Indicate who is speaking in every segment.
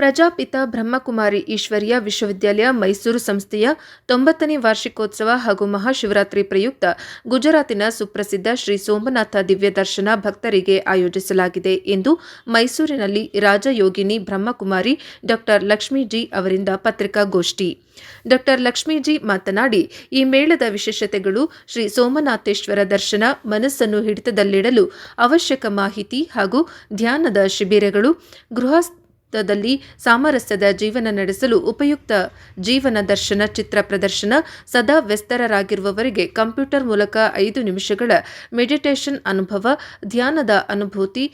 Speaker 1: ಪ್ರಜಾಪಿತ ಬ್ರಹ್ಮಕುಮಾರಿ ಈಶ್ವರ್ಯ ವಿಶ್ವವಿದ್ಯಾಲಯ ಮೈಸೂರು ಸಂಸ್ಥೆಯ ತೊಂಬತ್ತನೇ ವಾರ್ಷಿಕೋತ್ಸವ ಹಾಗೂ ಮಹಾಶಿವರಾತ್ರಿ ಪ್ರಯುಕ್ತ ಗುಜರಾತಿನ ಸುಪ್ರಸಿದ್ಧ ಶ್ರೀ ಸೋಮನಾಥ ದಿವ್ಯ ದರ್ಶನ ಭಕ್ತರಿಗೆ ಆಯೋಜಿಸಲಾಗಿದೆ ಎಂದು ಮೈಸೂರಿನಲ್ಲಿ ರಾಜಯೋಗಿನಿ ಬ್ರಹ್ಮಕುಮಾರಿ ಡಾಕ್ಟರ್ ಲಕ್ಷ್ಮೀಜಿ ಅವರಿಂದ ಪತ್ರಿಕಾಗೋಷ್ಠಿ. ಡಾಕ್ಟರ್ ಲಕ್ಷ್ಮೀಜಿ ಮಾತನಾಡಿ, ಈ ಮೇಳದ ವಿಶೇಷತೆಗಳು ಶ್ರೀ ಸೋಮನಾಥೇಶ್ವರ ದರ್ಶನ ಮನಸ್ಸನ್ನು ಹಿಡಿತದಲ್ಲಿಡಲು ಅವಶ್ಯಕ ಮಾಹಿತಿ ಹಾಗೂ ಧ್ಯಾನದ ಶಿಬಿರಗಳು ಗೃಹಸ್ಥದಲ್ಲಿ ಸಾಮರಸ್ಯದ ಜೀವನ ನಡೆಸಲು ಉಪಯುಕ್ತ ಜೀವನ ದರ್ಶನ, ಚಿತ್ರ ಪ್ರದರ್ಶನ ಸದಾ ವ್ಯಸ್ತರರಾಗಿರುವವರಿಗೆ ಕಂಪ್ಯೂಟರ್ ಮೂಲಕ ಐದು ನಿಮಿಷಗಳ ಮೆಡಿಟೇಷನ್ ಅನುಭವ, ಧ್ಯಾನದ ಅನುಭೂತಿ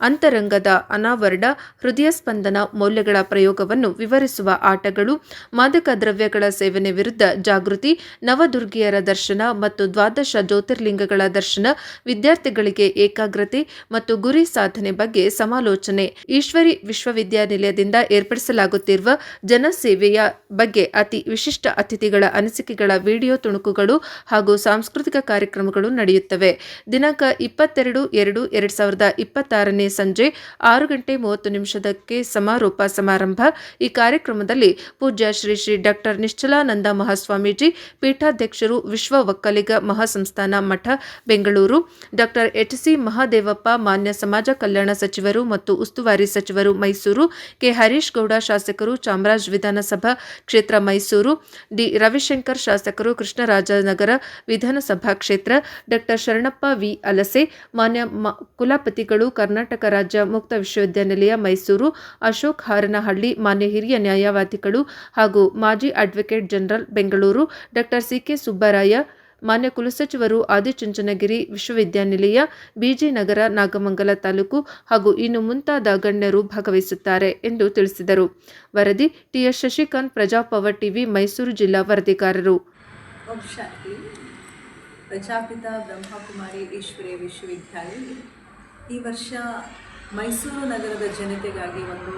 Speaker 1: ಅಂತರಂಗದ ಅನಾವರಣ, ಹೃದಯ ಸ್ಪಂದನ ಮೌಲ್ಯಗಳ ಪ್ರಯೋಗವನ್ನು ವಿವರಿಸುವ ಆಟಗಳು, ಮಾದಕ ದ್ರವ್ಯಗಳ ಸೇವನೆ ವಿರುದ್ಧ ಜಾಗೃತಿ, ನವದುರ್ಗಿಯರ ದರ್ಶನ ಮತ್ತು ದ್ವಾದಶ ಜ್ಯೋತಿರ್ಲಿಂಗಗಳ ದರ್ಶನ, ವಿದ್ಯಾರ್ಥಿಗಳಿಗೆ ಏಕಾಗ್ರತೆ ಮತ್ತು ಗುರಿ ಸಾಧನೆ ಬಗ್ಗೆ ಸಮಾಲೋಚನೆ. ಈಶ್ವರಿ ವಿಶ್ವವಿದ್ಯಾನಿಲಯದಿಂದ ಏರ್ಪಡಿಸಲಾಗುತ್ತಿರುವ ಜನಸೇವೆಯ ಬಗ್ಗೆ ಅತಿ ವಿಶಿಷ್ಟ ಅತಿಥಿಗಳ ಅನಿಸಿಕೆಗಳ ವಿಡಿಯೋ ತುಣುಕುಗಳು ಹಾಗೂ ಸಾಂಸ್ಕೃತಿಕ ಕಾರ್ಯಕ್ರಮಗಳು ನಡೆಯುತ್ತವೆ. ದಿನಾಂಕ ಇಪ್ಪತ್ತೆರಡು ಎರಡು ಎರಡ್ ಸಾವಿರದ ಇಪ್ಪತ್ತಾರನೇ ಸಂಜೆ ಆರು ಗಂಟೆ ಮೂವತ್ತು ನಿಮಿಷದಕ್ಕೆ ಸಮಾರೋಪ ಸಮಾರಂಭ. ಈ ಕಾರ್ಯಕ್ರಮದಲ್ಲಿ ಪೂಜ್ಯ Shri Shri doctor Nishchalananda Mahaswamiji, ಪೀಠಾಧ್ಯಕ್ಷರು Vishwa Okkaliga Mahasamsthana Math, Bengaluru. Doctor H C Mahadevappa, ಮಾನ್ಯ ಸಮಾಜ ಕಲ್ಯಾಣ ಸಚಿವರು ಮತ್ತು ಉಸ್ತುವಾರಿ ಸಚಿವರು ಮೈಸೂರು. ಕೆ ಹರೀಶ್ ಗೌಡ, ಶಾಸಕರು ಚಾಮರಾಜ್ ವಿಧಾನಸಭಾ ಕ್ಷೇತ್ರ ಮೈಸೂರು. ಡಿ ರವಿಶಂಕರ್, ಶಾಸಕರು ಕೃಷ್ಣರಾಜನಗರ ವಿಧಾನಸಭಾ ಕ್ಷೇತ್ರ. ಡಾಕ್ಟರ್ ಶರಣಪ್ಪ ವಿ ಅಲಸೆ, ಮಾನ್ಯ ಕುಲಪತಿಗಳು ಕರ್ನಾಟಕ ರಾಜ್ಯ ಮುಕ್ತ ವಿಶ್ವವಿದ್ಯಾನಿಲಯ ಮೈಸೂರು, ಅಶೋಕ್ ಹಾರನಹಳ್ಳಿ, ಮಾನ್ಯ ಹಿರಿಯ ನ್ಯಾಯವಾದಿಗಳು ಹಾಗೂ ಮಾಜಿ advocate general Bengaluru, doctor CK Subbaraya, ಮಾನ್ಯ ಕುಲಸಚಿವರು ಆದಿಚುಂಚನಗಿರಿ ವಿಶ್ವವಿದ್ಯಾನಿಲಯ ಬಿಜಿನಗರ ನಾಗಮಂಗಲ ತಾಲೂಕು ಹಾಗೂ ಇನ್ನು ಮುಂತಾದ ಗಣ್ಯರು ಭಾಗವಹಿಸುತ್ತಾರೆ ಎಂದು ತಿಳಿಸಿದರು. ವರದಿ ಟಿಎಸ್ ಶಶಿಕಾಂತ್ ಪ್ರಜಾಪವರ್ ಟಿವಿ ಮೈಸೂರು ಜಿಲ್ಲಾ ವರದಿಗಾರರು.
Speaker 2: ಪ್ರಜಾಪಿತ ಬ್ರಹ್ಮಕುಮಾರಿ ಈಶ್ವರಿ ವಿಶ್ವವಿದ್ಯಾಲಯ. ಈ ವರ್ಷ ಮೈಸೂರು ನಗರದ ಜನತೆಗಾಗಿ ಒಂದು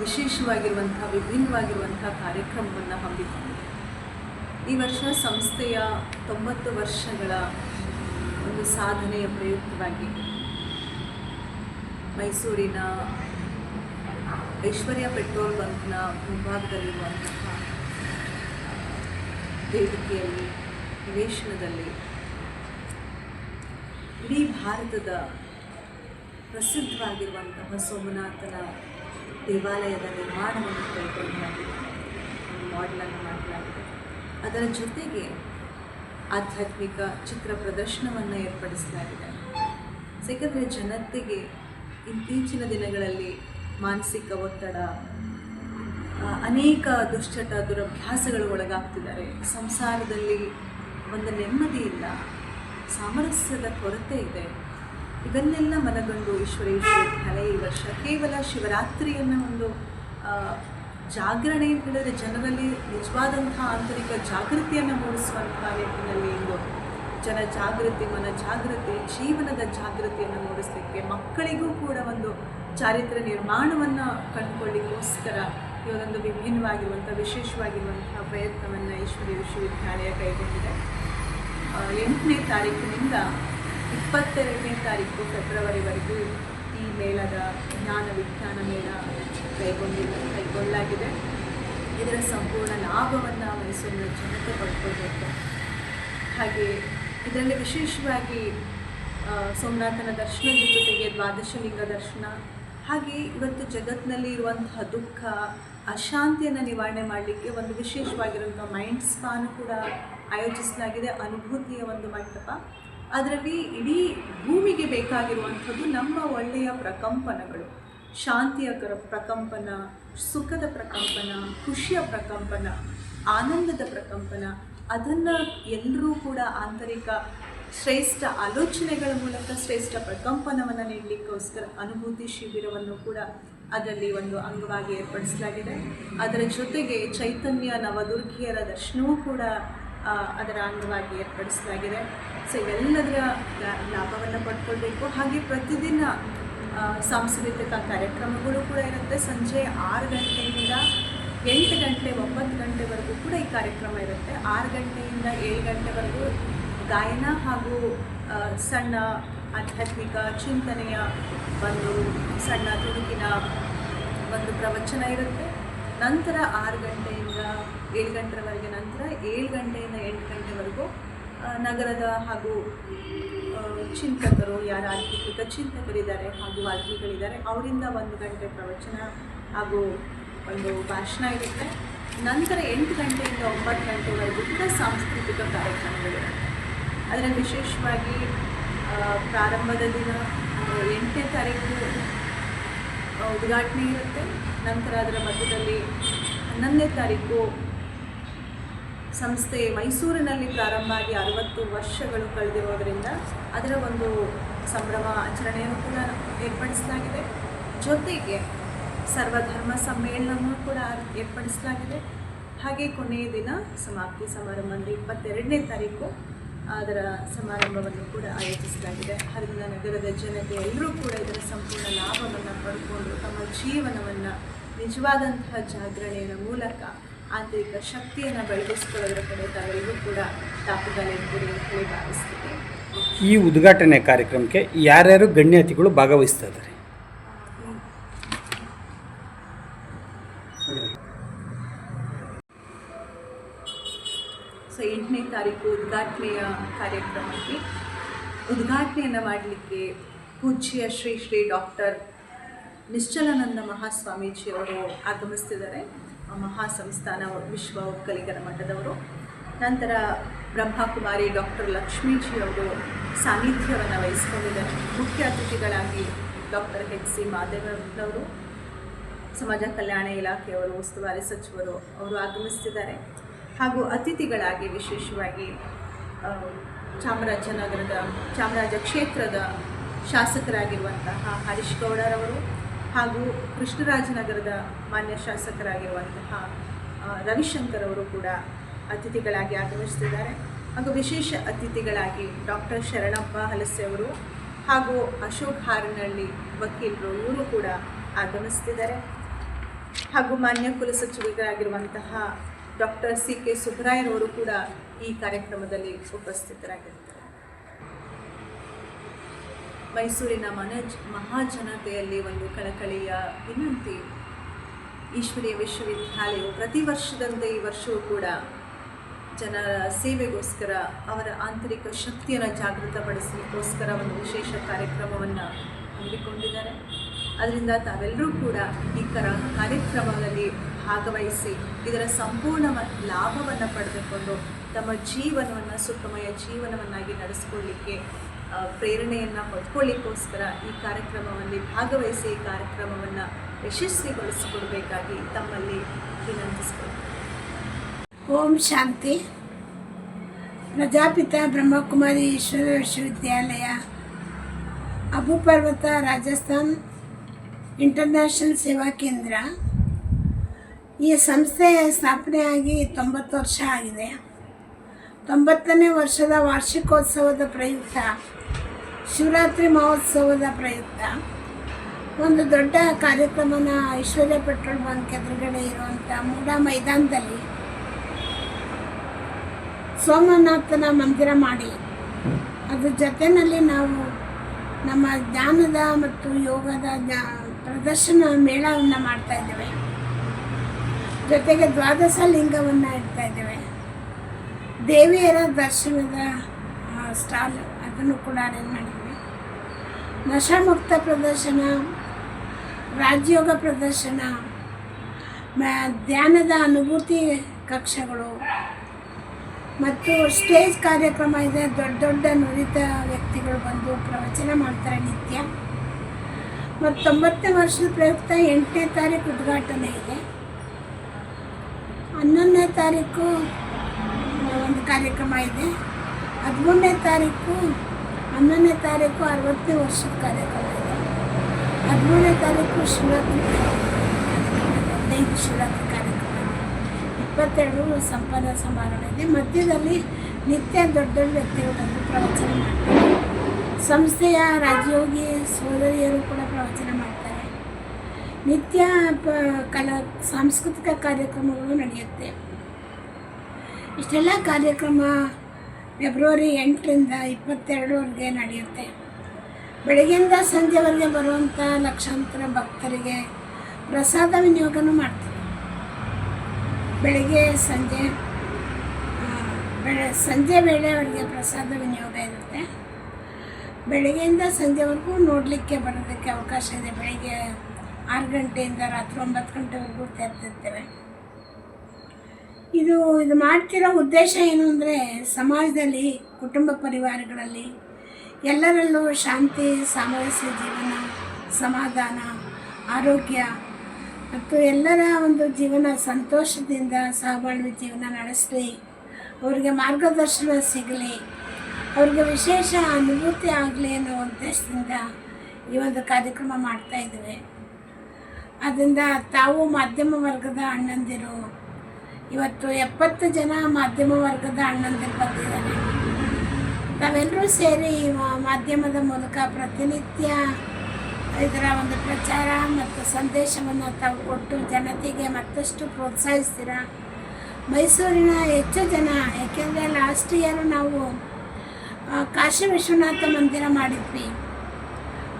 Speaker 2: ವಿಶೇಷವಾಗಿರುವಂಥ, ವಿಭಿನ್ನವಾಗಿರುವಂಥ ಕಾರ್ಯಕ್ರಮವನ್ನು ಹಮ್ಮಿಕೊಂಡಿದೆ. ಈ ವರ್ಷ ಸಂಸ್ಥೆಯ ತೊಂಬತ್ತು ವರ್ಷಗಳ ಒಂದು ಸಾಧನೆಯ ಪ್ರಯುಕ್ತವಾಗಿ ಮೈಸೂರಿನ ಐಶ್ವರ್ಯ ಪೆಟ್ರೋಲ್ ಬಂಕ್ನ ಮುಂಭಾಗದಲ್ಲಿರುವಂತಹ ವೇದಿಕೆಯಲ್ಲಿ, ನಿವೇಶನದಲ್ಲಿ ಇಡೀ ಭಾರತದ ಪ್ರಸಿದ್ಧವಾಗಿರುವಂತಹ ಸೋಮನಾಥನ ದೇವಾಲಯದ ನಿರ್ಮಾಣವನ್ನು ಕೈಗೊಳ್ಳಲಾಗಿದೆ ಮಾಡೆಲನ್ನು ಮಾಡಲಾಗಿದೆ. ಅದರ ಜೊತೆಗೆ ಆಧ್ಯಾತ್ಮಿಕ ಚಿತ್ರ ಪ್ರದರ್ಶನವನ್ನು ಏರ್ಪಡಿಸಲಾಗಿದೆ. ಏಕೆಂದರೆ ಜನತೆಗೆ ಇತ್ತೀಚಿನ ದಿನಗಳಲ್ಲಿ ಮಾನಸಿಕ ಒತ್ತಡ ಅನೇಕ ದುಶ್ಚಟ, ದುರಭ್ಯಾಸಗಳು ಒಳಗಾಗ್ತಿದ್ದಾರೆ. ಸಂಸಾರದಲ್ಲಿ ಒಂದು ಇಲ್ಲ. ಸಾಮರಸ್ಯದ ಕೊರತೆ ಇದೆ. ಇದನ್ನೆಲ್ಲ ಮನಗಂಡು ಈಶ್ವರೇಶ್ವರ ವಿಶ್ವವಿದ್ಯಾಲಯ ಈ ವರ್ಷ ಕೇವಲ ಶಿವರಾತ್ರಿಯನ್ನು ಒಂದು ಜಾಗರಣೆ ಅಂತ ಜನರಲ್ಲಿ ನಿಜವಾದಂಥ ಆಂತರಿಕ ಜಾಗೃತಿಯನ್ನು ಮೂಡಿಸುವಂಥ ನಿಟ್ಟಿನಲ್ಲಿ ಇಂದು ಜನ ಜಾಗೃತಿ, ಮನ ಜಾಗೃತಿ, ಜೀವನದ ಜಾಗೃತಿಯನ್ನು ಮೂಡಿಸಲಿಕ್ಕೆ ಮಕ್ಕಳಿಗೂ ಕೂಡ ಒಂದು ಚಾರಿತ್ರ್ಯ ನಿರ್ಮಾಣವನ್ನು ಕಂಡುಕೊಳ್ಳಿಕ್ಕೋಸ್ಕರ ಇವರೊಂದು ವಿಭಿನ್ನವಾಗಿರುವಂಥ, ವಿಶೇಷವಾಗಿರುವಂಥ ಪ್ರಯತ್ನವನ್ನು ಈಶ್ವರಿ ವಿಶ್ವವಿದ್ಯಾಲಯ ಕೈಗೊಂಡಿದೆ. ಎಂಟನೇ ತಾರೀಕಿನಿಂದ ಇಪ್ಪತ್ತೆರಡನೇ ತಾರೀಕು ಫೆಬ್ರವರಿವರೆಗೂ ಈ ಮೇಳದ ಜ್ಞಾನ ವಿಜ್ಞಾನ ಮೇಳ ಕೈಗೊಂಡಿಲ್ಲ ಕೈಗೊಳ್ಳಲಾಗಿದೆ. ಇದರ ಸಂಪೂರ್ಣ ಲಾಭವನ್ನು ಮೈಸೂರಿನ ಜನತೆ ಪಡ್ಕೊಳ್ಬೇಕು. ಹಾಗೆ ಇದರಲ್ಲಿ ವಿಶೇಷವಾಗಿ ಸೋಮನಾಥನ ದರ್ಶನದ ಜೊತೆಗೆ ದ್ವಾದಶಲಿಂಗ ದರ್ಶನ ಹಾಗೆ ಇವತ್ತು ಜಗತ್ತಿನಲ್ಲಿ ಇರುವಂತಹ ದುಃಖ, ಅಶಾಂತಿಯನ್ನು ನಿವಾರಣೆ ಮಾಡಲಿಕ್ಕೆ ಒಂದು ವಿಶೇಷವಾಗಿರುವಂಥ ಮೈಂಡ್ ಸ್ಪಾನು ಕೂಡ ಆಯೋಜಿಸಲಾಗಿದೆ, ಅನುಭೂತಿಯ ಒಂದು ಮಂಟಪ. ಅದರಲ್ಲಿ ಇಡೀ ಭೂಮಿಗೆ ಬೇಕಾಗಿರುವಂಥದ್ದು ನಮ್ಮ ಒಳ್ಳೆಯ ಪ್ರಕಂಪನಗಳು. ಶಾಂತಿಯ ಪ್ರಕಂಪನ, ಸುಖದ ಪ್ರಕಂಪನ, ಖುಷಿಯ ಪ್ರಕಂಪನ, ಆನಂದದ ಪ್ರಕಂಪನ, ಅದನ್ನು ಎಲ್ಲರೂ ಕೂಡ ಆಂತರಿಕ ಶ್ರೇಷ್ಠ ಆಲೋಚನೆಗಳ ಮೂಲಕ ಶ್ರೇಷ್ಠ ಪ್ರಕಂಪನವನ್ನು ನೀಡಲಿಕ್ಕೋಸ್ಕರ ಅನುಭೂತಿ ಶಿಬಿರವನ್ನು ಕೂಡ ಅದರಲ್ಲಿ ಒಂದು ಅಂಗವಾಗಿ ಏರ್ಪಡಿಸಲಾಗಿದೆ. ಅದರ ಜೊತೆಗೆ ಚೈತನ್ಯ ನವದುರ್ಗಿಯರ ದರ್ಶನವೂ ಕೂಡ ಅದರ ಅಂಗವಾಗಿ ಏರ್ಪಡಿಸಲಾಗಿದೆ. ಸೊ ಇವೆಲ್ಲದರ ಲಾಭವನ್ನು ಪಡ್ಕೊಳ್ಬೇಕು. ಹಾಗೆ ಪ್ರತಿದಿನ ಸಾಂಸ್ಕೃತಿಕ ಕಾರ್ಯಕ್ರಮಗಳು ಕೂಡ ಇರುತ್ತೆ. ಸಂಜೆ ಆರು ಗಂಟೆಯಿಂದ ಎಂಟು ಗಂಟೆ, ಒಂಬತ್ತು ಗಂಟೆವರೆಗೂ ಕೂಡ ಈ ಕಾರ್ಯಕ್ರಮ ಇರುತ್ತೆ. ಆರು ಗಂಟೆಯಿಂದ ಏಳು ಗಂಟೆವರೆಗೂ ಗಾಯನ ಹಾಗೂ ಸಣ್ಣ ಆಧ್ಯಾತ್ಮಿಕ ಚಿಂತನೆಯ ಒಂದು ಸಣ್ಣ ತುಣುಕಿನ ಪ್ರವಚನ ಇರುತ್ತೆ. ನಂತರ ಆರು ಗಂಟೆಯಿಂದ ಏಳು ಗಂಟೆವರೆಗೆ ನಂತರ ಏಳು ಗಂಟೆಯಿಂದ ಎಂಟು ಗಂಟೆವರೆಗೂ ನಗರದ ಹಾಗೂ ಚಿಂತಕರು ಯಾರು ಆಧ್ಯಾತ್ಮಿಕ ಚಿಂತಕರಿದ್ದಾರೆ ಹಾಗೂ ವಾದ್ಯಗಳಿದ್ದಾರೆ ಅವರಿಂದ ಒಂದು ಗಂಟೆ ಪ್ರವಚನ ಹಾಗೂ ಒಂದು ಭಾಷಣ ಇರುತ್ತೆ. ನಂತರ ಎಂಟು ಗಂಟೆಯಿಂದ ಒಂಬತ್ತು ಗಂಟೆವರೆಗೂ ಕೂಡ ಸಾಂಸ್ಕೃತಿಕ ಕಾರ್ಯಕ್ರಮಗಳಿರುತ್ತೆ. ಅದರಲ್ಲಿ ವಿಶೇಷವಾಗಿ ಪ್ರಾರಂಭದ ದಿನ, ಅಂದರೆ ಎಂಟನೇ ತಾರೀಕು ಉದ್ಘಾಟನೆ ಇರುತ್ತೆ. ನಂತರ ಅದರ ಮಧ್ಯದಲ್ಲಿ ಹನ್ನೊಂದನೇ ತಾರೀಕು ಸಂಸ್ಥೆ ಮೈಸೂರಿನಲ್ಲಿ ಪ್ರಾರಂಭ ಆಗಿ ಅರವತ್ತು ವರ್ಷಗಳು ಕಳೆದಿರೋದರಿಂದ ಅದರ ಒಂದು ಸಂಭ್ರಮ ಆಚರಣೆಯನ್ನು ಕೂಡ ಏರ್ಪಡಿಸಲಾಗಿದೆ. ಜೊತೆಗೆ ಸರ್ವಧರ್ಮ ಸಮ್ಮೇಳನವನ್ನು ಕೂಡ ಏರ್ಪಡಿಸಲಾಗಿದೆ. ಹಾಗೆ ಕೊನೆಯ ದಿನ ಸಮಾಪ್ತಿ ಸಮಾರಂಭ ಅಂದರೆ ಇಪ್ಪತ್ತೆರಡನೇ ತಾರೀಕು ಅದರ ಸಮಾರಂಭವನ್ನು ಕೂಡ ಆಯೋಜಿಸಲಾಗಿದೆ. ಹರಿದ ನಗರದ ಜನತೆ ಎಲ್ಲರೂ ಕೂಡ ಇದರ ಸಂಪೂರ್ಣ ಲಾಭವನ್ನು ಪಡ್ಕೊಂಡು ತಮ್ಮ ಜೀವನವನ್ನು ನಿಜವಾದಂತಹ ಜಾಗರಣೆಯ ಮೂಲಕ ಆಂತರಿಕ ಶಕ್ತಿಯನ್ನು ಬೆಳಗಿಸಿಕೊಳ್ಳೋದ್ರ ಕಡೆ ತಾವೆಲ್ಲರೂ ಕೂಡ ತಾಪುಗಾಲಿರ್ತೀರಿ ಅಂತ ಹೇಳಿ ಭಾವಿಸ್ತೀವಿ.
Speaker 3: ಈ ಉದ್ಘಾಟನೆ ಕಾರ್ಯಕ್ರಮಕ್ಕೆ ಯಾರ್ಯಾರು ಗಣ್ಯಾತಿಗಳು ಭಾಗವಹಿಸ್ತಾ ಇದ್ದಾರೆ?
Speaker 2: ಸೊ ಎಂಟನೇ ತಾರೀಕು ಉದ್ಘಾಟನೆಯ ಕಾರ್ಯಕ್ರಮಕ್ಕೆ ಉದ್ಘಾಟನೆಯನ್ನು ಮಾಡಲಿಕ್ಕೆ ಪೂಜ್ಯ ಶ್ರೀ ಶ್ರೀ ಡಾಕ್ಟರ್ ನಿಶ್ಚಲಾನಂದ ಮಹಾಸ್ವಾಮೀಜಿಯವರು ಆಗಮಿಸ್ತಿದ್ದಾರೆ. ಮಹಾಸಂಸ್ಥಾನ ವಿಶ್ವ ಒಕ್ಕಲಿಗರ ಮಠದವರು. ನಂತರ ಬ್ರಹ್ಮಕುಮಾರಿ ಡಾಕ್ಟರ್ ಲಕ್ಷ್ಮೀಜಿಯವರು ಸಾನ್ನಿಧ್ಯವನ್ನು ವಹಿಸಿಕೊಂಡಿದ್ದಾರೆ. ಮುಖ್ಯ ಅತಿಥಿಗಳಾಗಿ ಡಾಕ್ಟರ್ ಎಚ್ ಸಿ ಮಾದೇವರವರು, ಸಮಾಜ ಕಲ್ಯಾಣ ಇಲಾಖೆಯವರು, ಉಸ್ತುವಾರಿ ಸಚಿವರು ಅವರು ಆಗಮಿಸ್ತಿದ್ದಾರೆ. ಹಾಗೂ ಅತಿಥಿಗಳಾಗಿ ವಿಶೇಷವಾಗಿ ಚಾಮರಾಜನಗರದ, ಚಾಮರಾಜ ಕ್ಷೇತ್ರದ ಶಾಸಕರಾಗಿರುವಂತಹ ಹರೀಶ್ ಗೌಡರವರು ಹಾಗೂ ಕೃಷ್ಣರಾಜನಗರದ ಮಾನ್ಯ ಶಾಸಕರಾಗಿರುವಂತಹ ರವಿಶಂಕರ್ ಅವರು ಕೂಡ ಅತಿಥಿಗಳಾಗಿ ಆಗಮಿಸ್ತಿದ್ದಾರೆ ಹಾಗೂ ವಿಶೇಷ ಅತಿಥಿಗಳಾಗಿ ಡಾಕ್ಟರ್ ಶರಣಪ್ಪ ಹಲಸೆ ಅವರು ಹಾಗೂ ಅಶೋಕ್ ಹಾರನಹಳ್ಳಿ ವಕೀಲರು ಇವರು ಕೂಡ ಆಗಮಿಸ್ತಿದ್ದಾರೆ ಹಾಗೂ ಮಾನ್ಯ ಕುಲಸಚಿವರಾಗಿರುವಂತಹ ಡಾಕ್ಟರ್ ಸಿ ಕೆ ಸುಬ್ರಾಯರವರು ಕೂಡ ಈ ಕಾರ್ಯಕ್ರಮದಲ್ಲಿ ಉಪಸ್ಥಿತರಾಗಿರ್ತಾರೆ. ಮೈಸೂರಿನ ಮನಜ್ ಮಹಾಜನತೆಯಲ್ಲಿ ಒಂದು ಕಳಕಳಿಯ ವಿನಂತಿ. ಈಶ್ವರೀಯ ವಿಶ್ವವಿದ್ಯಾಲಯವು ಪ್ರತಿ ವರ್ಷದಂತೆ ಈ ವರ್ಷವೂ ಕೂಡ ಜನರ ಸೇವೆಗೋಸ್ಕರ ಅವರ ಆಂತರಿಕ ಶಕ್ತಿಯನ್ನು ಜಾಗೃತಪಡಿಸಲಿಕ್ಕೋಸ್ಕರ ಒಂದು ವಿಶೇಷ ಕಾರ್ಯಕ್ರಮವನ್ನು ಹಮ್ಮಿಕೊಂಡಿದ್ದಾರೆ. ಅದರಿಂದ ತಾವೆಲ್ಲರೂ ಕೂಡ ಈ ಕರ ಕಾರ್ಯಕ್ರಮದಲ್ಲಿ ಭಾಗವಹಿಸಿ ಇದರ ಸಂಪೂರ್ಣ ಲಾಭವನ್ನು ಪಡೆದುಕೊಂಡು ತಮ್ಮ ಜೀವನವನ್ನು, ಸುಖಮಯ ಜೀವನವನ್ನಾಗಿ ನಡೆಸ್ಕೊಳ್ಳಿಕ್ಕೆ ಪ್ರೇರಣೆಯನ್ನು ಪಡ್ಕೊಳ್ಳಿಕ್ಕೋಸ್ಕರ ಈ ಕಾರ್ಯಕ್ರಮದಲ್ಲಿ ಭಾಗವಹಿಸಿ ಈ ಕಾರ್ಯಕ್ರಮವನ್ನು ಯಶಸ್ವಿಗೊಳಿಸಿಕೊಡಬೇಕಾಗಿ ತಮ್ಮಲ್ಲಿ ವಿನಂತಿಸ್ಕೊಳ್ತೀನಿ.
Speaker 4: ಓಂ ಶಾಂತಿ. ಪ್ರಜಾಪಿತ ಬ್ರಹ್ಮಕುಮಾರಿ ಈಶ್ವರ ವಿಶ್ವವಿದ್ಯಾಲಯ ಅಬು ಪರ್ವತ ರಾಜಸ್ಥಾನ್. ಇಂಟರ್ನ್ಯಾಷನಲ್ ಸೇವಾ ಕೇಂದ್ರ ಈ ಸಂಸ್ಥೆ ಸ್ಥಾಪನೆಯಾಗಿ ತೊಂಬತ್ತು ವರ್ಷ ಆಗಿದೆ. ತೊಂಬತ್ತನೇ ವರ್ಷದ ವಾರ್ಷಿಕೋತ್ಸವದ ಪ್ರಯುಕ್ತ, ಶಿವರಾತ್ರಿ ಮಹೋತ್ಸವದ ಪ್ರಯುಕ್ತ. ಒಂದು ದೊಡ್ಡ ಕಾರ್ಯಕ್ರಮನ ಐಶ್ವರ್ಯ ಪೆಟ್ರೋಲ್ ಬಂಕ್ ಎದುರುಗಡೆ ಇರುವಂಥ ಮೂಡ ಮೈದಾನದಲ್ಲಿ ಸೋಮನಾಥನ ಮಂದಿರ ಮಾಡಿ. ಅದ್ರ ಜೊತೆಯಲ್ಲಿ ನಾವು ನಮ್ಮ ಜ್ಞಾನದ ಮತ್ತು ಯೋಗದ ಜ್ಞಾ- ಪ್ರದರ್ಶನ ಮೇಳವನ್ನು ಮಾಡ್ತಾ ಇದ್ದೇವೆ. ಜೊತೆಗೆ ದ್ವಾದಶ ಲಿಂಗವನ್ನು ಇಡ್ತಾ ಇದ್ದೇವೆ. ದೇವಿಯರ ದರ್ಶನದ ಸ್ಟಾಲ್ ಅದನ್ನು ಕೂಡ ಅರೇಂಜ್ ಮಾಡಿದ್ವಿ ನಶಾಮುಕ್ತ ಪ್ರದರ್ಶನ, ರಾಜ್ಯೋಗ ಪ್ರದರ್ಶನ ಧ್ಯಾನದ ಅನುಭೂತಿ ಕಕ್ಷೆಗಳು ಮತ್ತು ಸ್ಟೇಜ್ ಕಾರ್ಯಕ್ರಮ ಇದೆ. ದೊಡ್ಡ ದೊಡ್ಡ ನುರಿತ ವ್ಯಕ್ತಿಗಳು ಬಂದು ಪ್ರವಚನ ಮಾಡ್ತಾರೆ ನಿತ್ಯ. ಮತ್ತು ತೊಂಬತ್ತನೇ ವರ್ಷದ ಪ್ರಯುಕ್ತ ಎಂಟನೇ ತಾರೀಕು ಉದ್ಘಾಟನೆ ಇದೆ. ಹನ್ನೊಂದನೇ ತಾರೀಕು ಒಂದು ಕಾರ್ಯಕ್ರಮ ಇದೆ. ಹದಿಮೂರನೇ ತಾರೀಕು, ಹನ್ನೊಂದನೇ ತಾರೀಕು ಅರವತ್ತನೇ ವರ್ಷದ ಕಾರ್ಯಕ್ರಮ ಇದೆ. ಹದಿಮೂರನೇ ತಾರೀಕು ಶಿವರಾತ್ರಿ ಹದಿನೈದು ಶಿವರಾತ್ರಿ ಕಾರ್ಯಕ್ರಮ ಇದೆ. ಇಪ್ಪತ್ತೆರಡು ಸಂಪನ್ನ ಸಮಾರಂಭ ಇದೆ. ಮಧ್ಯದಲ್ಲಿ ನಿತ್ಯ ದೊಡ್ಡ ದೊಡ್ಡ ವ್ಯಕ್ತಿಗಳನ್ನು ಪ್ರವಚನ ಮಾಡ್ತಾರೆ. ಸಂಸ್ಥೆಯ ರಾಜ್ಯೋಗಿ ಸೋದರಿಯರು ಕೂಡ ನಿತ್ಯ ಪ ಕಲಾ ಸಾಂಸ್ಕೃತಿಕ ಕಾರ್ಯಕ್ರಮಗಳು ನಡೆಯುತ್ತೆ. ಇಷ್ಟೆಲ್ಲ ಕಾರ್ಯಕ್ರಮ ಫೆಬ್ರವರಿ ಎಂಟರಿಂದ ಇಪ್ಪತ್ತೆರಡರವರೆಗೆ ನಡೆಯುತ್ತೆ. ಬೆಳಗ್ಗೆಯಿಂದ ಸಂಜೆವರೆಗೆ ಬರುವಂಥ ಲಕ್ಷಾಂತರ ಭಕ್ತರಿಗೆ ಪ್ರಸಾದ ವಿನಿಯೋಗನೂ ಮಾಡ್ತೀವಿ ಬೆಳಗ್ಗೆ, ಸಂಜೆ ಬೆಳೆ, ಸಂಜೆ ವೇಳೆವರೆಗೆ ಪ್ರಸಾದ ವಿನಿಯೋಗ ಇರುತ್ತೆ. ಬೆಳಗ್ಗೆಯಿಂದ ಸಂಜೆವರೆಗೂ ನೋಡಲಿಕ್ಕೆ ಬರೋದಕ್ಕೆ ಅವಕಾಶ ಇದೆ. ಬೆಳಿಗ್ಗೆ ಆರು ಗಂಟೆಯಿಂದ ರಾತ್ರಿ ಒಂಬತ್ತು ಗಂಟೆವರೆಗೂ ತೆರೆದಿರ್ತೇವೆ ಇದು ಇದು ಮಾಡ್ತಿರೋ ಉದ್ದೇಶ ಏನು ಅಂದರೆ ಸಮಾಜದಲ್ಲಿ, ಕುಟುಂಬ ಪರಿವಾರಗಳಲ್ಲಿ ಎಲ್ಲರಲ್ಲೂ ಶಾಂತಿ, ಸಾಮರಸ್ಯ ಜೀವನ, ಸಮಾಧಾನ, ಆರೋಗ್ಯ ಮತ್ತು ಎಲ್ಲರ ಒಂದು ಜೀವನ ಸಂತೋಷದಿಂದ ಸಹಬಾಳ್ವೆ ಜೀವನ ನಡೆಸಲಿ. ಅವರಿಗೆ ಮಾರ್ಗದರ್ಶನ ಸಿಗಲಿ. ಅವ್ರಿಗೆ ವಿಶೇಷ ಅನುಭೂತಿ ಆಗಲಿ ಅನ್ನೋ ಉದ್ದೇಶದಿಂದ ಈ ಒಂದು ಕಾರ್ಯಕ್ರಮ ಮಾಡ್ತಾ ಇದ್ದೇವೆ. ಅದರಿಂದ ತಾವು ಮಾಧ್ಯಮ ವರ್ಗದ ಅಣ್ಣಂದಿರು. ಇವತ್ತು ಎಪ್ಪತ್ತು ಜನ ಮಾಧ್ಯಮ ವರ್ಗದ ಅಣ್ಣಂದಿರು ಬಂದಿದ್ದಾರೆ. ತಾವೆಲ್ಲರೂ ಸೇರಿ ಮಾಧ್ಯಮದ ಮೂಲಕ ಪ್ರತಿನಿತ್ಯ ಇದರ ಒಂದು ಪ್ರಚಾರ ಮತ್ತು ಸಂದೇಶವನ್ನು ತಾವು ಕೊಟ್ಟು ಜನತೆಗೆ ಮತ್ತಷ್ಟು ಪ್ರೋತ್ಸಾಹಿಸ್ತೀರ? ಮೈಸೂರಿನ ಹೆಚ್ಚು ಜನ, ಯಾಕೆಂದರೆ ಲಾಸ್ಟ್ ಇಯರ್ ನಾವು ಕಾಶಿ ವಿಶ್ವನಾಥ ಮಂದಿರ ಮಾಡಿದ್ವಿ.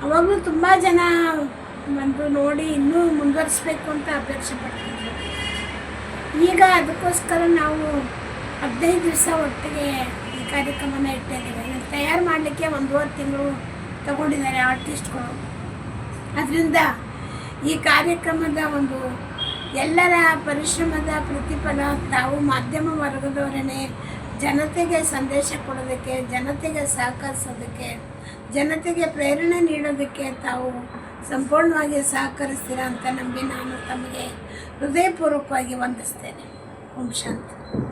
Speaker 4: ಅವಾಗಲೂ ತುಂಬ ಜನ ಬಂದು ನೋಡಿ ಇನ್ನೂ ಮುಂದುವರಿಸ್ಬೇಕು ಅಂತ ಅಪೇಕ್ಷೆ ಪಡ್ತಿದ್ರು ಈಗ ಅದಕ್ಕೋಸ್ಕರ ನಾವು ಹದಿನೈದು ದಿವಸ ಒಟ್ಟಿಗೆ ಈ ಕಾರ್ಯಕ್ರಮನ ಇಟ್ಟಿದ್ದೀವಿ. ತಯಾರು ಮಾಡಲಿಕ್ಕೆ ಒಂದೂವರೆ ತಿಂಗಳು ತಗೊಂಡಿದ್ದಾರೆ ಆರ್ಟಿಸ್ಟ್ಗಳು. ಅದರಿಂದ ಈ ಕಾರ್ಯಕ್ರಮದ ಒಂದು ಎಲ್ಲರ ಪರಿಶ್ರಮದ ಪ್ರತಿಫಲ ತಾವು ಮಾಧ್ಯಮ ವರ್ಗದವರೇ ಜನತೆಗೆ ಸಂದೇಶ ಕೊಡೋದಕ್ಕೆ, ಜನತೆಗೆ ಸಹಕರಿಸೋದಕ್ಕೆ, ಜನತೆಗೆ ಪ್ರೇರಣೆ ನೀಡೋದಕ್ಕೆ ತಾವು ಸಂಪೂರ್ಣವಾಗಿ ಸಹಕರಿಸ್ತೀರಾ ಅಂತ ನಂಬಿ ನಾನು ತಮಗೆ ಹೃದಯಪೂರ್ವಕವಾಗಿ ವಂದಿಸ್ತೇನೆ. ಓಂ ಶಾಂತಿ.